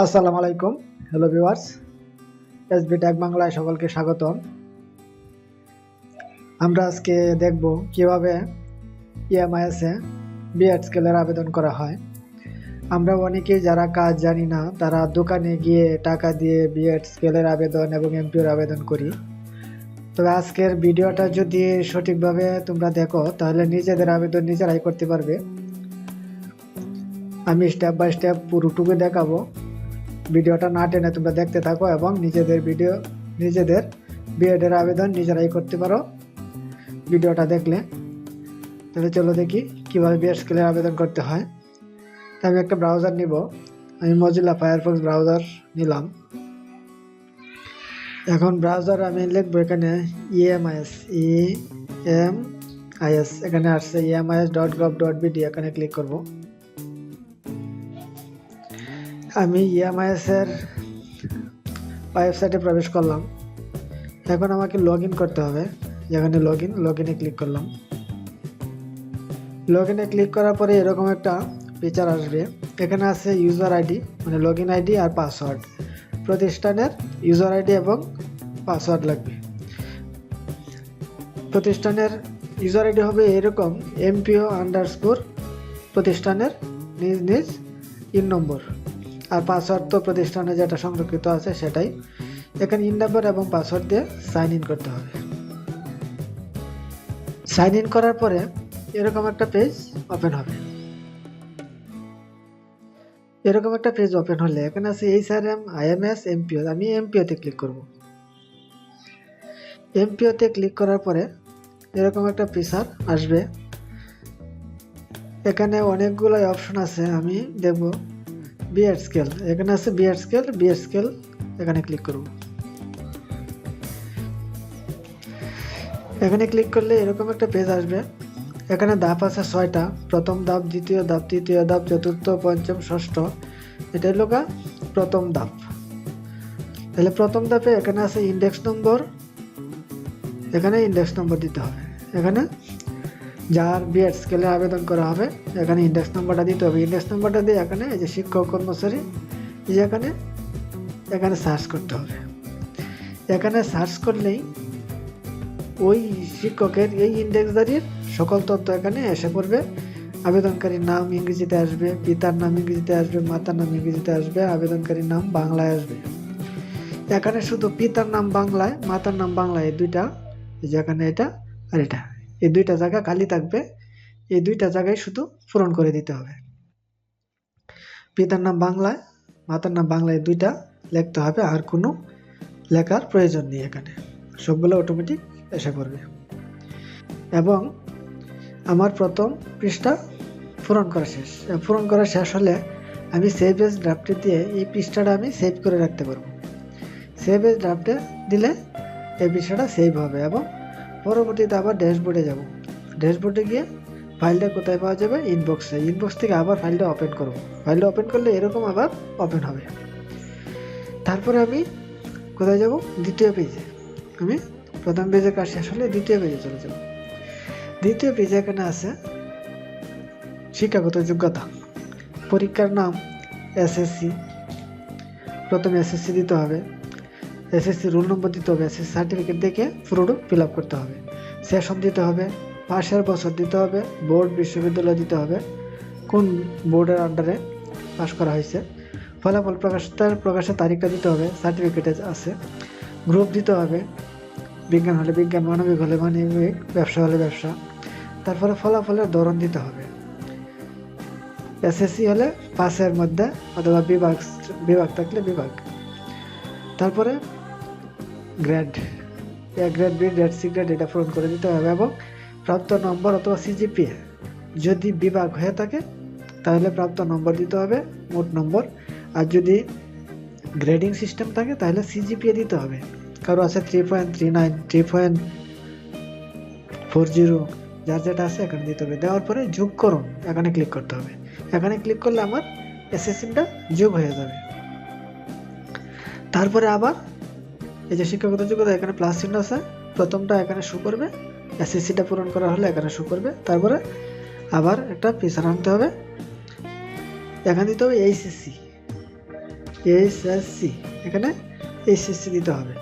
আসসালামু আলাইকুম hello viewers SB tag বাংলায় সকলকে স্বাগতম। আমরা আজকে দেখব কীভাবে ইএমআইএসে বিএড স্কেলের আবেদন করা হয়। আমরা অনেকেই যারা কাজ জানি না, তারা দোকানে গিয়ে টাকা দিয়ে বিএড স্কেলের আবেদন এবং এমপিওর আবেদন করি। তবে আজকের ভিডিওটা যদি সঠিকভাবে তোমরা দেখো, তাহলে নিজেদের আবেদন নিজেরাই করতে পারবে। আমি স্টেপ বাই স্টেপ পুরোটুকু দেখাবো। ভিডিওটা না টেনে তোমরা দেখতে থাকো এবং নিজেদের ভিডিও, নিজেদের বিএডের আবেদন নিজেরাই করতে পারো। ভিডিওটা দেখলে। তাহলে চলো দেখি কীভাবে বিএড স্কেলের আবেদন করতে হয়। তা আমি একটা ব্রাউজার নিব। আমি মজিলা ফায়ারফক্স ব্রাউজার নিলাম। এখন ব্রাউজার আমি লিখব এখানে ইএমআইএস ই এম আইএস এখানে আসছে EMIS dot gov dot BD এখানে ক্লিক করব। আমি E ইএমআইএস এর ওয়েবসাইটে প্রবেশ করলাম। এখন আমাকে লগ ইন করতে হবে। যেখানে লগ ইন লগ ইনে ক্লিক করলাম। লগ ইনে ক্লিক করার পরে এরকম একটা ফিচার আসবে। এখানে আছে ইউজার আইডি মানে লগ ইন আইডি আর পাসওয়ার্ড প্রতিষ্ঠানের ইউজার আইডি এবং পাসওয়ার্ড লাগবে। প্রতিষ্ঠানের ইউজার আইডি হবে এরকম এমপিও আন্ডারস্কোর প্রতিষ্ঠানের নিজ নিজ ইন নম্বর আর পাসওয়ার্ড তো প্রতিষ্ঠানে যেটা সংরক্ষিত আছে সেটাই। এখানে ইন নাম্বার এবং পাসওয়ার্ড দিয়ে সাইন ইন করতে হবে। সাইন ইন করার পরে এরকম একটা পেজ ওপেন হবে। এরকম একটা পেজ ওপেন হলে এখানে আছে H R M I M IMS MPO আমি এমপিওতে ক্লিক করব। এমপিওতে ক্লিক করার পরে এরকম একটা ফিচার আসবে। এখানে অনেকগুলো অপশন আছে, আমি দেখব। বিএড স্কেল এখানে আছে বিএড স্কেল বিএড স্কেল এখানে ক্লিক করব। এখানে ক্লিক করলে এরকম একটা পেজ আসবে। এখানে ধাপ আছে ছয়টা। প্রথম ধাপ, দ্বিতীয় ধাপ, তৃতীয় ধাপ, চতুর্থ, পঞ্চম, ষষ্ঠ। এটা হলো প্রথম ধাপ। তাহলে প্রথম ধাপে এখানে আছে ইন্ডেক্স নম্বর এখানে ইন্ডেক্স নম্বর দিতে হবে। এখানে যার বিএড স্কেলে আবেদন করা হবে, এখানে ইন্ডেক্স নাম্বারটা দিতে হবে। ইন্ডেক্স নাম্বারটা দিয়ে এখানে এই যে শিক্ষক কর্মচারী এখানে এখানে সার্চ করতে হবে। এখানে সার্চ করলেই ওই শিক্ষকের, এই ইন্ডেক্সদারির সকল তথ্য এখানে এসে পড়বে। আবেদনকারীর নাম ইংরেজিতে আসবে, পিতার নাম ইংরেজিতে আসবে, মাতার নাম ইংরেজিতে আসবে, আবেদনকারীর নাম বাংলায় আসবে। এখানে শুধু পিতার নাম বাংলায়, মাতার নাম বাংলায় দুইটা, এই যে এখানে এটা আর এটা। এই দুইটা জায়গা খালি থাকবে, এই দুইটা জায়গায় শুধু পূরণ করে দিতে হবে। পিতার নাম বাংলায় মাতার নাম বাংলায় দুইটা লিখতে হবে, আর কোনো লেখার প্রয়োজন নেই এখানে। সবগুলো অটোমেটিক এসে পড়বে। এবং আমার প্রথম পৃষ্ঠা পূরণ করা শেষ। পূরণ করা শেষ হলে আমি সেভ এস ড্রাফটে দিয়ে এই পৃষ্ঠাটা আমি সেভ করে রাখতে পারব। সেভ এস ড্রাফটে দিলে এই পৃষ্ঠাটা সেভ হবে এবং পরবর্তীতে আবার ড্যাশবোর্ডে যাব। ড্যাশবোর্ডে গিয়ে ফাইলটা কোথায় পাওয়া যাবে? ইনবক্সে। ইনবক্স থেকে আবার ফাইলটা ওপেন করব। ফাইলটা ওপেন করলে এরকম আবার ওপেন হবে। তারপরে আমি কোথায় যাব? দ্বিতীয় পেজে। আমি প্রথম পেজের কাজ শেষ হলে দ্বিতীয় পেজে চলে যাব। দ্বিতীয় পেজে এখানে আছে শিক্ষাগত যোগ্যতা। পরীক্ষার নাম এসএসসি। প্রথমে এসএসসি দিতে হবে। এসএসসি রোল নম্বর দিতে হবে, এসএসসি সার্টিফিকেট দেখে পুরোটা ফিল আপ করতে হবে। সেশন দিতে হবে, পাশের বছর দিতে হবে, বোর্ড বিশ্ববিদ্যালয় দিতে হবে, কোন বোর্ডের আন্ডারে পাশ করা হয়েছে। ফলাফল প্রকাশ তার প্রকাশের তারিখটা দিতে হবে সার্টিফিকেটে আছে। গ্রুপ দিতে হবে, বিজ্ঞান হলে বিজ্ঞান, মানবিক হলে মানবিক, ব্যবসা হলে ব্যবসা। তারপরে ফলাফলের ধরন দিতে হবে। এসএসসি হলে পাসের মধ্যে অথবা বিভাগ বিভাগ থাকলে বিভাগ। তারপরে grade grade B grade C grade এটা পূরণ করে দিতে হবে এবং প্রাপ্ত নম্বর অথবা সিজিপিএ যদি বিভাগ হয়ে থাকে, তাহলে প্রাপ্ত নম্বর দিতে হবে, মোট নম্বর। আর যদি গ্রেডিং সিস্টেম থাকে, তাহলে সিজিপিএ দিতে হবে। কারও আছে three point three nine three point four zero যার যেটা আছে এখানে দিতে হবে। দেওয়ার পরে যোগ করুন, এখানে ক্লিক করতে হবে। এখানে ক্লিক করলে আমার এসএসসিটা যোগ হয়ে যাবে। তারপরে আবার এই যে শিক্ষাগত যোগ্যতা, এখানে প্লাস চিহ্ন আছে। প্রথমটা এখানে শো করবে। এসএসসিটা পূরণ করা হলে এখানে শো করবে। তারপরে আবার একটা পিছার আনতে হবে। এখানে দিতে হবে এইচএসসি এইচএসসি এখানে এইচএসসি দিতে হবে।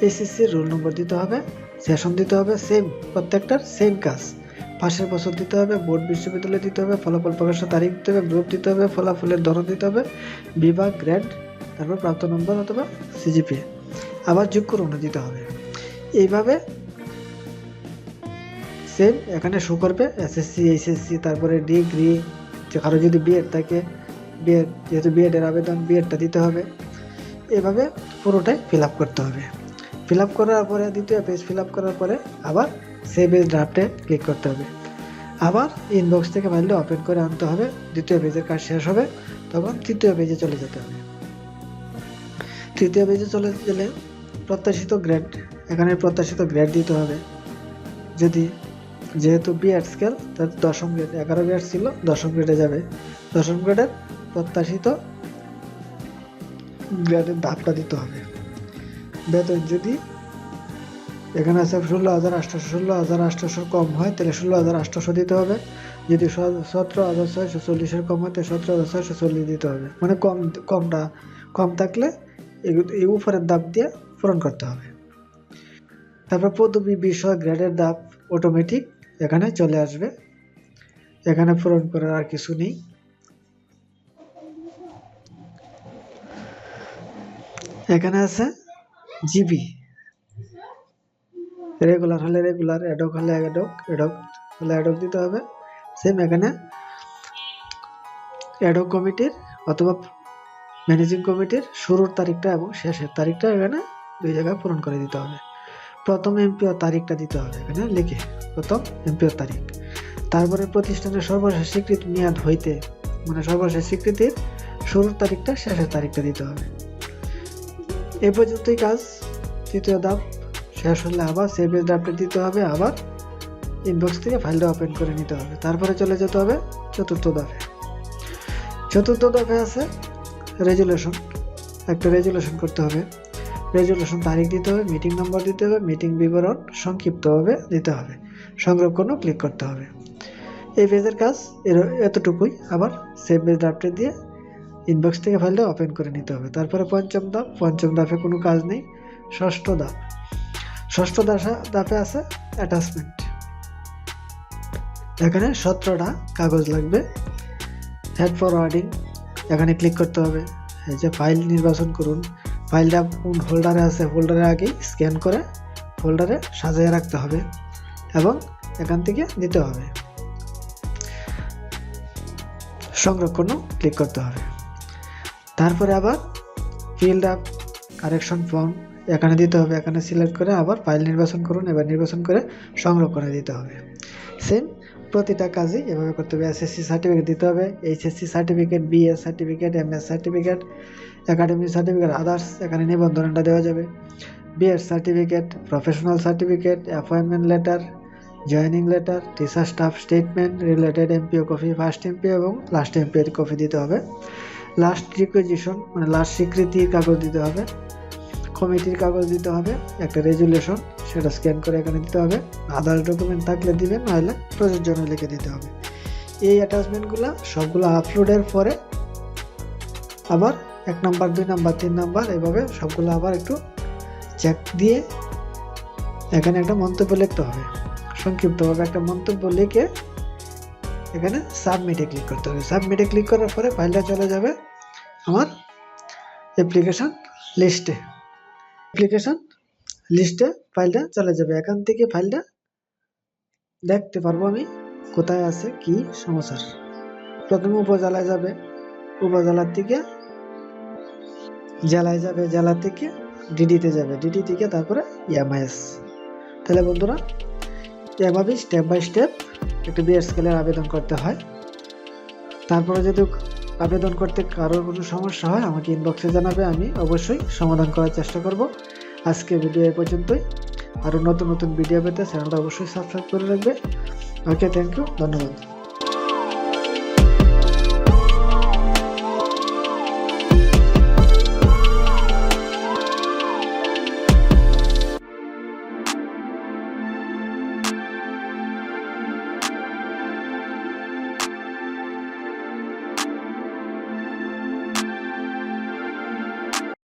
এইচএসসির রোল নম্বর দিতে হবে। সেশন দিতে হবে। সেম প্রত্যেকটার সেম কাজ। পাশের বছর দিতে হবে। বোর্ড বিশ্ববিদ্যালয় দিতে হবে। ফলাফল প্রকাশের তারিখ দিতে হবে। গ্রুপ দিতে হবে। ফলাফলের ধরন দিতে হবে। বিভাগ গ্রেড তারপর প্রাপ্ত নম্বর অথবা সিজিপিএ আবার যোগ করে অনু দিতে হবে। এইভাবে সেম এখানে শো করবে এসএসসি এইচএসসি তারপরে ডিগ্রি কারও যদি বিএড থাকে বিএড যেহেতু বিএডের আবেদন বিএডটা দিতে হবে। এভাবে পুরোটাই ফিল আপ করতে হবে। ফিল আপ করার পরে, দ্বিতীয় পেজ ফিল আপ করার পরে আবার সেভ এজ ড্রাফটে ক্লিক করতে হবে। আবার ইনবক্স থেকে ফাইলটা ওপেন করে আনতে হবে। দ্বিতীয় পেজের কাজ শেষ হবে, তখন তৃতীয় পেজে চলে যেতে হবে। তৃতীয় পেজে চলে গেলে প্রত্যাশিত গ্রেড এখানে প্রত্যাশিত গ্রেড দিতে হবে। যদি যেহেতু বিএড স্কেল তার দশম গ্রেড এগারো গ্রেড ছিল, দশম গ্রেডে যাবে। দশম গ্রেডের প্রত্যাশিত গ্রেডের ধাপটা দিতে হবে। বেতন যদি এখানে আছে ষোলো হাজার আটশোশো ষোলো হাজার আটশোশো কম হয়, তাহলে ষোলো হাজার আটশোশো দিতে হবে। যদি সতেরো হাজার ছয়শো চল্লিশের কম হয়, তাহলে সতেরো হাজার ছয়শো চল্লিশ দিতে হবে। মানে কম, কমটা, কম থাকলে এই উপরের দাব দিয়ে পূরণ করতে হবে। তারপর পদবি বিষয় গ্রেডের দাপ অটোমেটিক এখানে চলে আসবে। এখানে পূরণ করার আর কিছু নেই। এখানে আছে জিবি রেগুলার হলে রেগুলার অ্যাডক হলে অ্যাডক অ্যাডক হলে অ্যাডক দিতে হবে। সেম এখানে অ্যাডক কমিটির অথবা ম্যানেজিং কমিটির শুরুর তারিখটা এবং শেষের তারিখটা এখানে দুই জায়গায় পূরণ করে দিতে হবে। প্রথম এমপিও তারিখটা দিতে হবে এখানে, লিখে। প্রথম এমপিও তারিখ। তারপরে প্রতিষ্ঠানের সর্বশেষ স্বীকৃত মেয়াদ হইতে মানে সর্বশেষ স্বীকৃতির শুরুর তারিখটা, শেষের তারিখটা দিতে হবে। এ পর্যন্তই কাজ। তৃতীয় ধাপ শেষ হলে আবার সেভ এজ ড্রাফটে দিতে হবে, আবার ইনবক্স থেকে ফাইলটা ওপেন করে নিতে হবে। তারপরে চলে যেতে হবে চতুর্থ ধাপে। চতুর্থ ধাপে আছে রেজুলেশন একটা রেজুলেশন করতে হবে। রেজুলেশন তারিখ দিতে হবে, মিটিং নম্বর দিতে হবে, মিটিং বিবরণ সংক্ষিপ্তভাবে দিতে হবে। সংরক্ষণও ক্লিক করতে হবে। এই পেজের কাজ এর এতটুকুই। আবার সেভ পেজ ড্রাফটে দিয়ে ইনবক্স থেকে ফাইলটা ওপেন করে নিতে হবে। তারপরে পঞ্চম ধাপ। পঞ্চম ধাপে কোনো কাজ নেই। ষষ্ঠ ধাপ। ষষ্ঠ দাসা ধাপে আছে অ্যাটাচমেন্ট এখানে সতেরোটা কাগজ লাগবে। হেড ফরওয়ার্ডিং এখানে ক্লিক করতে হবে। এই যে ফাইল নির্বাচন করুন। ফাইলটা কোন ফোল্ডারে আছে ফোল্ডারে আগেই স্ক্যান করে ফোল্ডারে সাজিয়ে রাখতে হবে এবং এখান থেকে দিতে হবে। সংরক্ষণও ক্লিক করতে হবে। তারপরে আবার ফিল্ড আপ কারেকশন ফর্ম এখানে দিতে হবে। এখানে সিলেক্ট করে আবার ফাইল নির্বাচন করুন, এবার নির্বাচন করে সংরক্ষণে দিতে হবে। সেম প্রতিটা কাজই এভাবে করতে হবে। এসএসসি সার্টিফিকেট দিতে হবে HSC certificate BS certificate MS certificate academy certificate others এখানে নিবন্ধনটা দেওয়া যাবে। BEd certificate professional certificate appointment letter joining letter teacher staff statement related MPO copy first MPO এবং লাস্ট এমপিওর কপি দিতে হবে। লাস্ট রিকুইজিশন মানে লাস্ট স্বীকৃতির কাগজ দিতে হবে। কমিটির কাগজ দিতে হবে, একটা রেজুলেশন, সেটা স্ক্যান করে এখানে দিতে হবে। আদার ডকুমেন্ট থাকলে দিবেন, নাহলে প্রযোজ্য লিখে দিতে হবে। এই অ্যাটাচমেন্টগুলো সবগুলো আপলোডের পরে আবার এক নাম্বার, দুই নাম্বার, তিন নাম্বার, এভাবে সবগুলো আবার একটু চেক দিয়ে এখানে একটা মন্তব্য লিখতে হবে। সংক্ষিপ্তভাবে একটা মন্তব্য লিখে এখানে সাবমিটে ক্লিক করতে হবে। সাবমিটে ক্লিক করার পরে ফাইলটা চলে যাবে আমার অ্যাপ্লিকেশন লিস্টে অ্যাপ্লিকেশন লিস্টে ফাইলটা চলে যাবে। এখান থেকে ফাইলটা দেখতে পারব আমি কোথায় আছে, কি সমস্যা। প্রথমে উপজেলায় যাবে উপজেলার থেকে জেলায় যাবে, জেলা থেকে ডিডিতে যাবে। ডিডি থেকে তারপরে এমআইএস তাহলে বন্ধুরা, এভাবেই স্টেপ বাই স্টেপ একটা বিএড স্কেলের আবেদন করতে হয়। তারপরে যদি আবেদন করতে কারোর কোনো সমস্যা হয়, আমাকে ইনবক্সে জানাবে, আমি অবশ্যই সমাধান করার চেষ্টা করব। আজকে ভিডিও এ পর্যন্তই। আরও নতুন নতুন ভিডিও পেতে চ্যানেলটা অবশ্যই সাবস্ক্রাইব করে রাখবে। ওকে থ্যাংক ইউ ধন্যবাদ।